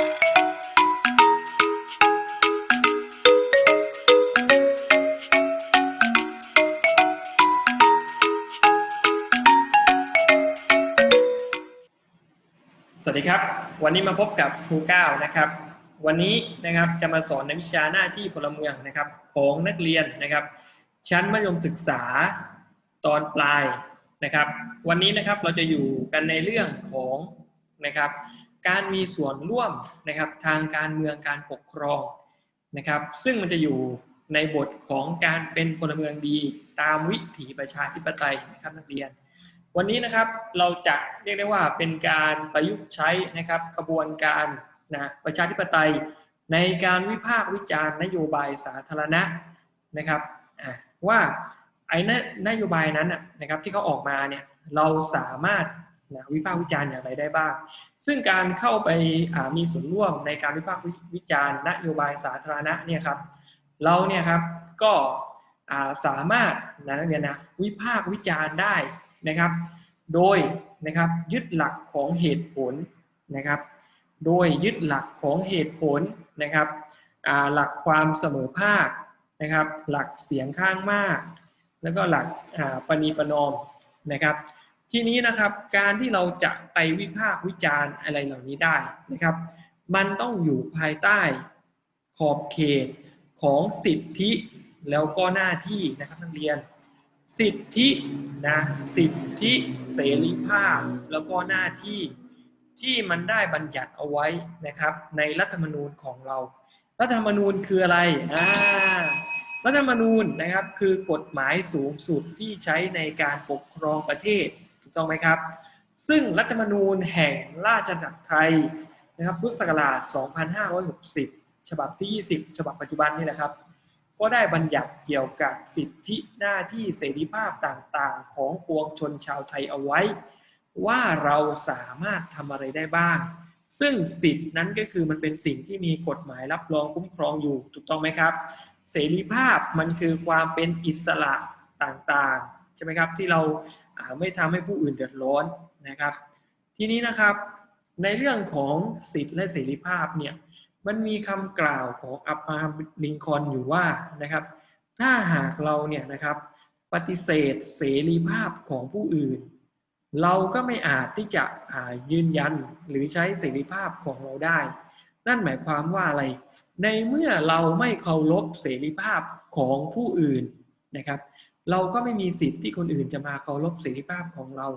สวัสดีครับ วันนี้มาพบกับครูก้าวนะครับ วันนี้นะครับจะมาสอนในวิชาหน้าที่พลเมืองนะครับ ของนักเรียนนะครับ ชั้นมัธยมศึกษาตอนปลายนะครับ วันนี้นะครับเราจะอยู่กันในเรื่องของนะครับ การมีส่วนร่วมนะครับทางการเมืองการปกครองนะครับ ซึ่งมันจะอยู่ในบทของการเป็นพลเมืองดีตามวิถีประชาธิปไตยนะครับนักเรียน วันนี้นะครับเราจะเรียกได้ว่าเป็นการประยุกต์ใช้นะครับกระบวนการนะประชาธิปไตยในการวิพากษ์วิจารณ์นโยบายสาธารณะนะครับว่าไอ้นนโยบายนั้นนะครับที่เขาออกมาเนี่ยเราสามารถ นะวิพากษ์วิจารณ์อย่างไรได้บ้าง ซึ่งการเข้าไปมีส่วนร่วมในการวิพากษ์วิจารณ์นโยบายสาธารณะเนี่ยครับเราเนี่ยครับก็สามารถนะนักเรียนนะวิพากษ์วิจารณ์ได้นะครับ โดยนะครับยึดหลักของเหตุผลนะครับ โดยยึดหลักของเหตุผลนะครับหลักความเสมอภาคนะครับ หลักเสียงข้างมาก แล้วก็หลักปณีประนอมนะครับ ทีนี้นะครับการที่เราจะไปวิพากษ์วิจารณ์อะไรเหล่านี้ได้นะครับ มันต้องอยู่ภายใต้ขอบเขตของสิทธิแล้วก็หน้าที่นะครับนักเรียน สิทธินะสิทธิเสรีภาพแล้วก็หน้าที่ที่มันได้บัญญัติเอาไว้นะครับ ในรัฐธรรมนูญของเรา รัฐธรรมนูญคืออะไรอ่ารัฐธรรมนูญนะครับคือกฎหมายสูงสุดที่ใช้ในการปกครองประเทศ ถูกต้องไหมครับ ซึ่งรัฐธรรมนูญแห่งราชอาณาจักรไทยนะครับพุทธศักราช 2560 ฉบับที่ 20 ฉบับปัจจุบันนี่แหละครับ ก็ได้บัญญัติเกี่ยวกับสิทธิหน้าที่เสรีภาพต่างๆ ของปวงชนชาวไทยเอาไว้ ว่าเราสามารถทำอะไรได้บ้าง ซึ่งสิทธินั้นก็คือมันเป็นสิ่งที่มีกฎหมายรับรองคุ้มครองอยู่ถูกต้องไหมครับ เสรีภาพมันคือความเป็นอิสระต่างๆใช่ไหมครับที่เรา ไม่ทำให้ผู้อื่นเดือดร้อนนะครับ ทีนี้นะครับในเรื่องของสิทธิและเสรีภาพเนี่ยมันมีคำกล่าวของอับราฮัมลิงคอนอยู่ว่านะครับ ถ้าหากเราเนี่ยนะครับปฏิเสธเสรีภาพของผู้อื่น เราก็ไม่อาจที่จะยืนยันหรือใช้เสรีภาพของเราได้ นั่นหมายความว่าอะไร ในเมื่อเราไม่เคารพเสรีภาพของผู้อื่นนะครับ เราก็ไม่มีสิทธิ์ที่คนอื่นจะมาเคารพเสรีภาพของเรา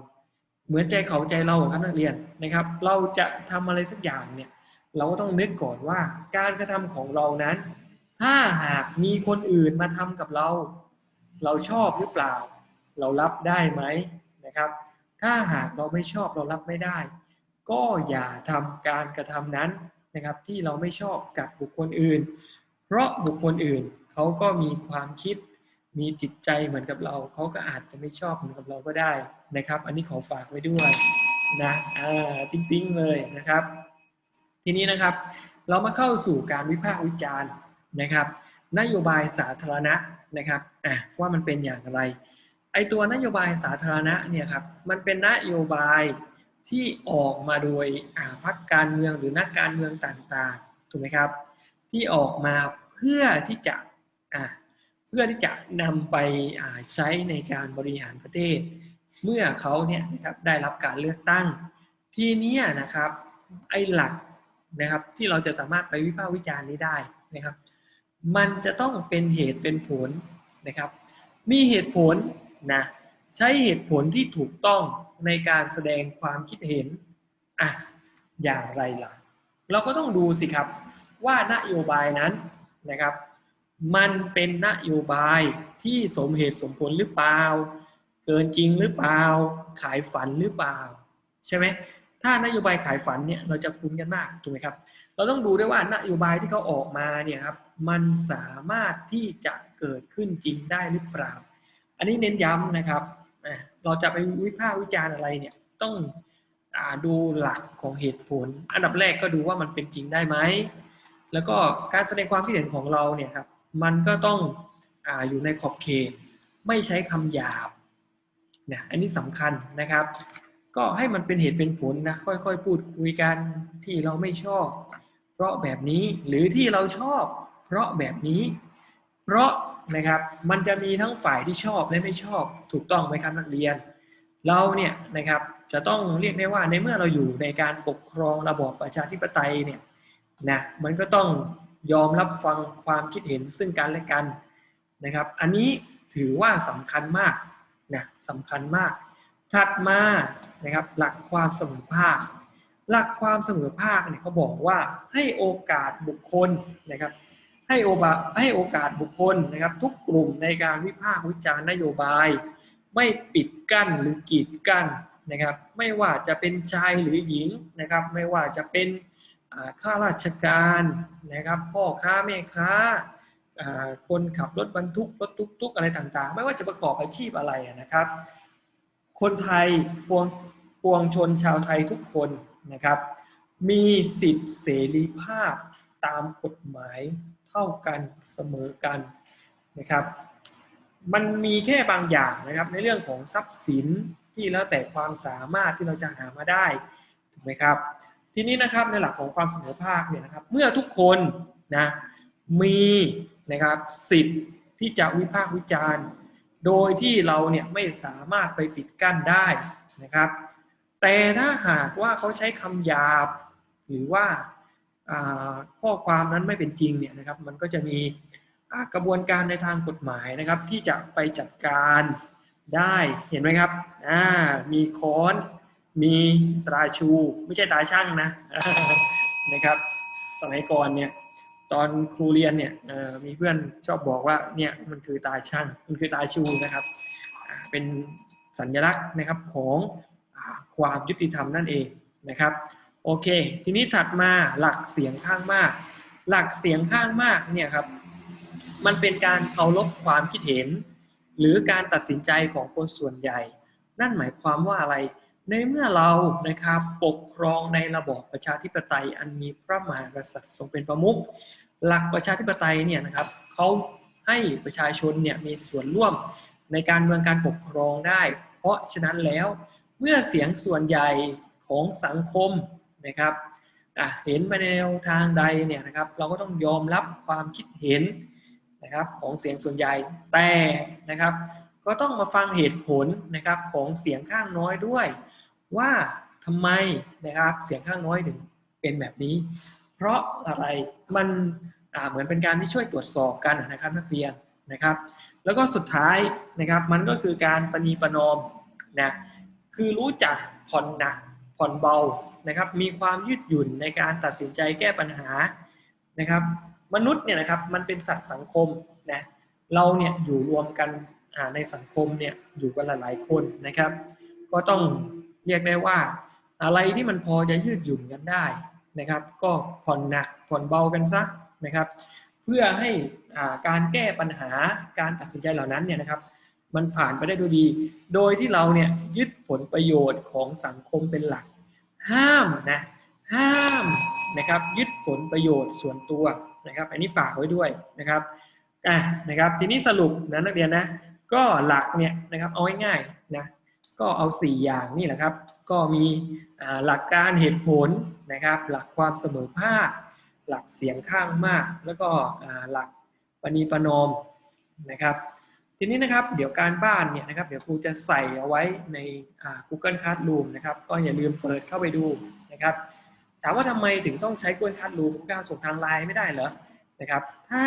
เหมือนใจเขาใจเราครับนักเรียนนะครับ เราจะทำอะไรสักอย่างเนี่ยเราก็ต้องนึกก่อนว่า การกระทำของเรานั้น ถ้าหากมีคนอื่นมาทำกับเรา เราชอบหรือเปล่า เรารับได้ไหมนะครับ ถ้าหากเราไม่ชอบเรารับไม่ได้ ก็อย่าทำการกระทำนั้นนะครับ ที่เราไม่ชอบกับบุคคลอื่น เพราะบุคคลอื่นเขาก็มีความคิด มีจิตใจเหมือนกับเรา เขาก็อาจจะไม่ชอบเหมือนกับเราก็ได้นะครับ อันนี้ขอฝากไว้ด้วยนะอ่าติ้งๆเลยนะครับ ทีนี้นะครับ เรามาเข้าสู่การวิพากษ์วิจารณ์นะครับ นโยบายสาธารณะนะครับอะว่ามันเป็นอย่างไร ไอตัวนโยบายสาธารณะเนี่ยครับมันเป็นนโยบายที่ออกมาโดยพรรคการเมืองหรือนักการเมืองต่างๆถูกไหมครับ ที่ออกมาเพื่อที่จะอะ เพื่อที่จะนำไปใช้ในการบริหารประเทศ เมื่อเขาเนี่ยนะครับได้รับการเลือกตั้ง ทีนี้นะครับไอ้หลักนะครับที่เราจะสามารถไปวิพากษ์วิจารณ์นี้ได้นะครับ มันจะต้องเป็นเหตุเป็นผลนะครับ มีเหตุผลนะใช้เหตุผลที่ถูกต้องในการแสดงความคิดเห็นอะอย่างไรล่ะ เราก็ต้องดูสิครับว่านโยบายนั้นนะครับ มันเป็นนโยบายที่สมเหตุสมผลหรือเปล่า เกินจริงหรือเปล่า ขายฝันหรือเปล่า ใช่ไหมถ้านโยบายขายฝันเนี่ยเราจะคุ้นกันมากถูกไหมครับ เราต้องดูด้วยว่านโยบายที่เขาออกมาเนี่ยครับมันสามารถที่จะเกิดขึ้นจริงได้หรือเปล่า อันนี้เน้นย้ำนะครับ เราจะไปวิพากษ์วิจารณ์อะไรเนี่ยต้องอดูหลักของเหตุผล อันดับแรกก็ดูว่ามันเป็นจริงได้ไหมแล้วก็การแสดงความคิดเห็นของเราเนี่ยครับ มันก็ต้องออยู่ในขอบเขต ไม่ใช้คำหยาบเนี่ยอันนี้สำคัญนะครับ ก็ให้มันเป็นเหตุเป็นผลนะค่อยๆ พูดคุยกันที่เราไม่ชอบ เพราะแบบนี้หรือที่เราชอบ เพราะแบบนี้ เพราะนะครับมันจะมีทั้งฝ่ายที่ชอบและไม่ชอบถูกต้องไหมครับนักเรียน เราเนี่ยนะครับจะต้องเรียกได้ว่าในเมื่อเราอยู่ในการปกครองระบอบประชาธิปไตยเนี่ยนะมันก็ต้อง ยอมรับฟังความคิดเห็นซึ่งกันและกันนะครับ อันนี้ถือว่าสำคัญมากนะสำคัญมาก ถัดมานะครับหลักความเสมอภาค หลักความเสมอภาคเนี่ยเขาบอกว่าให้โอกาสบุคคลนะครับให้โอบาให้โอกาสบุคคลนะครับ ทุกกลุ่มในการวิพากษ์วิจารณ์นโยบาย ไม่ปิดกั้นหรือกีดกั้นนะครับ ไม่ว่าจะเป็นชายหรือหญิงนะครับ ไม่ว่าจะเป็น ข้าราชการนะครับพ่อค้าแม่ค้าคนขับรถบรรทุกรถตุกๆอะไรต่างๆ ไม่ว่าจะประกอบอาชีพอะไรนะครับ คนไทยปวงปวงชนชาวไทยทุกคนนะครับ มีสิทธิเสรีภาพตามกฎหมายเท่ากันเสมอกันนะครับ มันมีแค่บางอย่างนะครับในเรื่องของทรัพย์สินที่แล้วแต่ความสามารถที่เราจะหามาได้ถูกไหมครับ ทีนี้นะครับในหลักของความเสมอภาคเนี่ยนะครับ เมื่อทุกคนนะมีนะครับสิทธิ์ที่จะวิพากษ์วิจารณ์ โดยที่เราเนี่ยไม่สามารถไปปิดกั้นได้นะครับ แต่ถ้าหากว่าเขาใช้คำหยาบ หรือว่าข้อความนั้นไม่เป็นจริงเนี่ยนะครับ มันก็จะมีกระบวนการในทางกฎหมายนะครับ ที่จะไปจัดการได้เห็นไหมครับมีค้อน มีตราชู ไม่ใช่ตาช่างนะนะครับ สมัยก่อนเนี่ยตอนครูเรียนเนี่ยมีเพื่อนชอบบอกว่าเนี่ยมันคือตาช่างมันคือตาชูนะครับ เป็นสัญลักษณ์นะครับของความยุติธรรมนั่นเองนะครับโอเค ทีนี้ถัดมาหลักเสียงข้างมาก หลักเสียงข้างมากเนี่ยครับมันเป็นการเคารพความคิดเห็น หรือการตัดสินใจของคนส่วนใหญ่ นั่นหมายความว่าอะไร ในเมื่อเรานะครับปกครองในระบอบประชาธิปไตยอันมีพระมหากษัตริย์ทรงเป็นประมุขหลักประชาธิปไตยเนี่ยนะครับเขาให้ประชาชนเนี่ยมีส่วนร่วมในการเมืองการปกครองได้ เพราะฉะนั้นแล้วเมื่อเสียงส่วนใหญ่ของสังคมนะครับเห็นไปในแนวทางใดเนี่ยนะครับเราก็ต้องยอมรับความคิดเห็นนะครับของเสียงส่วนใหญ่แต่นะครับ ก็ต้องมาฟังเหตุผลนะครับของเสียงข้างน้อยด้วย ว่าทำไมนะครับเสียงข้างน้อยถึงเป็นแบบนี้ เพราะอะไรมันเหมือนเป็นการที่ช่วยตรวจสอบกันนะครับนักเรียนนะครับ แล้วก็สุดท้ายนะครับมันก็คือการปณีประนอมนะคือรู้จักผ่อนหนักผ่อนเบานะครับ มีความยืดหยุ่นในการตัดสินใจแก้ปัญหานะครับ มนุษย์เนี่ยนะครับมันเป็นสัตว์สังคมนะเราเนี่ยอยู่รวมกัน ในสังคมเนี่ยอยู่กันหลายๆคนนะครับ ก็ต้องเรียกได้ว่า อะไรที่มันพอจะยืดหยุ่นกันได้นะครับ ก็ผ่อนหนักผ่อนเบากันซักนะครับ เพื่อให้การแก้ปัญหาการตัดสินใจเหล่านั้นเนี่ยนะครับ มันผ่านไปได้ด้วยดี โดยที่เราเนี่ยยึดผลประโยชน์ของสังคมเป็นหลัก ห้ามนะห้ามนะครับยึดผลประโยชน์ส่วนตัวนะครับ อันนี้ฝากไว้ด้วยนะครับอะนะครับ ทีนี้สรุปนะนักเรียนนะ ก็หลักเนี่ยนะครับเอาง่ายๆนะก็เอา 4 อย่างนี่แหละครับ ก็มีหลักการเหตุผลนะครับ หลักความเสมอภาค หลักเสียงข้างมาก แล้วก็หลักปณีประนอมนะครับ ทีนี้นะครับเดี๋ยวการบ้านเนี่ยนะครับเดี๋ยวครูจะใส่เอาไว้ใน Google Classroom นะครับ ก็อย่าลืมเปิดเข้าไปดูนะครับ ถามว่าทำไมถึงต้องใช้ Google Classroom ก้าวส่งทางไลน์ไม่ได้เหรอนะครับ ถ้า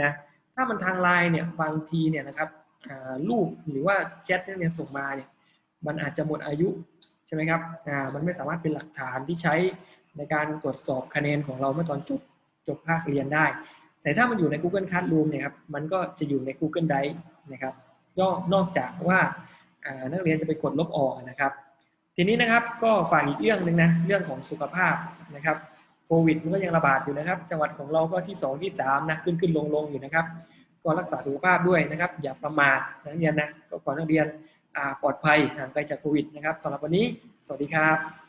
นะถ้ามันทางไลน์เนี่ยบางทีเนี่ยนะครับ รูปหรือว่าแชทที่เรียนส่งมาเนี่ยมันอาจจะหมดอายุใช่ไหมครับมันไม่สามารถเป็นหลักฐานที่ใช้ในการตรวจสอบคะแนนของเราเมื่อตอนจบจบภาคเรียนได้ แต่ถ้ามันอยู่ใน Google Classroom เนี่ยครับมันก็จะอยู่ใน Google Drive นะครับนอกจากว่านักเรียนจะไปกดลบออกนะครับ ทีนี้นะครับก็ฝากอีกเรื่องหนึ่งนะเรื่องของสุขภาพนะครับโควิดมันก็ยังระบาดอยู่นะครับ จังหวัดของเราก็ที่ 2 ที่3นะขึ้นขึ้นลงลงอยู่นะครับ ก็รักษาสุขภาพด้วยนะครับ อย่าประมาทนักเรียนนะก็ขอนักเรียนปลอดภัยห่างไกลจากโควิดนะครับสำหรับวันนี้ สวัสดีครับ